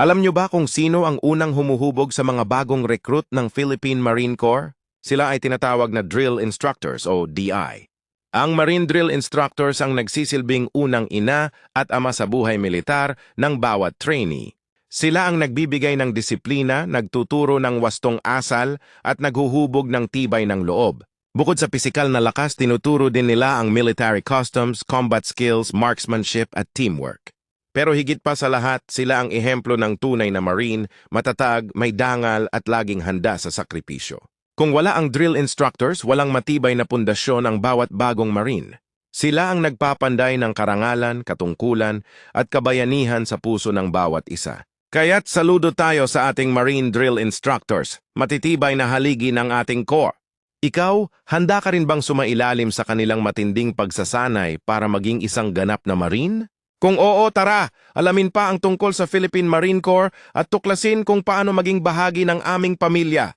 Alam nyo ba kung sino ang unang humuhubog sa mga bagong recruit ng Philippine Marine Corps? Sila ay tinatawag na Drill Instructors o DI. Ang Marine Drill Instructors ang nagsisilbing unang ina at ama sa buhay militar ng bawat trainee. Sila ang nagbibigay ng disiplina, nagtuturo ng wastong asal at naghuhubog ng tibay ng loob. Bukod sa pisikal na lakas, tinuturo din nila ang military customs, combat skills, marksmanship at teamwork. Pero higit pa sa lahat, sila ang ehemplo ng tunay na Marine, matatag, may dangal at laging handa sa sakripisyo. Kung wala ang drill instructors, walang matibay na pundasyon ang bawat bagong Marine. Sila ang nagpapanday ng karangalan, katungkulan at kabayanihan sa puso ng bawat isa. Kaya't saludo tayo sa ating Marine Drill Instructors, matitibay na haligi ng ating core. Ikaw, handa ka rin bang sumailalim sa kanilang matinding pagsasanay para maging isang ganap na Marine? Kung oo, tara, alamin pa ang tungkol sa Philippine Marine Corps at tuklasin kung paano maging bahagi ng aming pamilya.